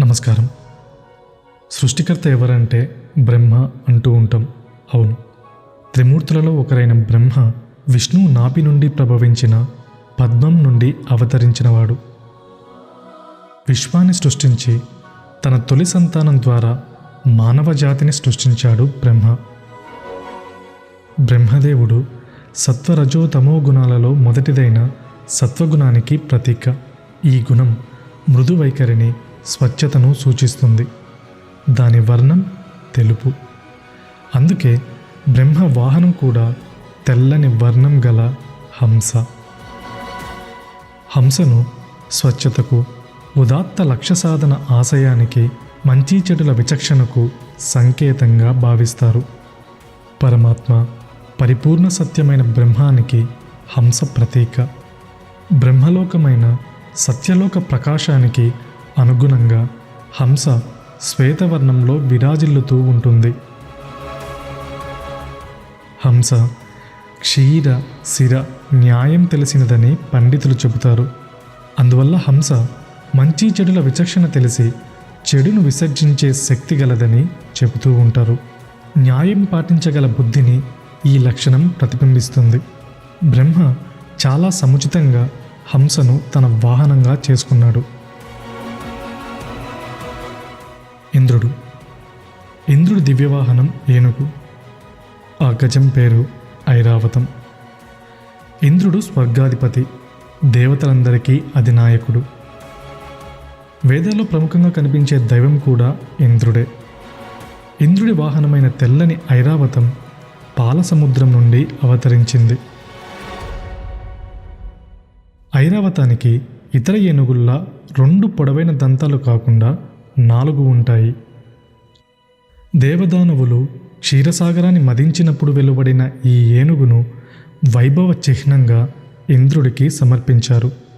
నమస్కారం. సృష్టికర్త ఎవరంటే బ్రహ్మ అంటూ ఉంటాం. అవును. త్రిమూర్తులలో ఒకరైన బ్రహ్మ విష్ణువు నాభి నుండి ప్రభవించిన పద్మం నుండి అవతరించినవాడు. విశ్వాన్ని సృష్టించి తన తొలి సంతానం ద్వారా మానవ జాతిని సృష్టించాడు బ్రహ్మ. బ్రహ్మదేవుడు సత్వరజో తమో గుణాలలో మొదటిదైన సత్వగుణానికి ప్రతీక. ఈ గుణం మృదు వైఖరిని స్వచ్ఛతను సూచిస్తుంది. దాని వర్ణం తెలుపు. అందుకే బ్రహ్మ వాహనం కూడా తెల్లని వర్ణం గల హంస. హంసను స్వచ్ఛతకు ఉదాత్త లక్ష్య సాధన ఆశయానికి మంచి చెడుల విచక్షణకు సంకేతంగా భావిస్తారు. పరమాత్మ పరిపూర్ణ సత్యమైన బ్రహ్మానికి హంస ప్రతీక. బ్రహ్మలోకమైన సత్యలోక ప్రకాశానికి అనుగుణంగా హంస శ్వేతవర్ణంలో విరాజిల్లుతూ ఉంటుంది. హంస క్షీర శిర న్యాయం తెలిసినదని పండితులు చెబుతారు. అందువల్ల హంస మంచి చెడుల విచక్షణ తెలిసి చెడును విసర్జించే శక్తి గలదని చెబుతూ ఉంటారు. న్యాయం పాటించగల బుద్ధిని ఈ లక్షణం ప్రతిబింబిస్తుంది. బ్రహ్మ చాలా సముచితంగా హంసను తన వాహనంగా చేసుకున్నాడు. ఇంద్రుడు. ఇంద్రుడి దివ్యవాహనం ఏనుగు. ఆ గజం పేరు ఐరావతం. ఇంద్రుడు స్వర్గాధిపతి దేవతలందరికీ అధినాయకుడు. వేదాల్లో ప్రముఖంగా కనిపించే దైవం కూడా ఇంద్రుడే. ఇంద్రుడి వాహనమైన తెల్లని ఐరావతం పాలసముద్రం నుండి అవతరించింది. ఐరావతానికి ఇతర ఏనుగుల్లా రెండు పొడవైన దంతాలు కాకుండా నాలుగు ఉంటాయి. దేవదానవులు క్షీరసాగరాన్ని మదించినప్పుడు వెలువడిన ఈ ఏనుగును వైభవ చిహ్నంగా ఇంద్రుడికి సమర్పించారు.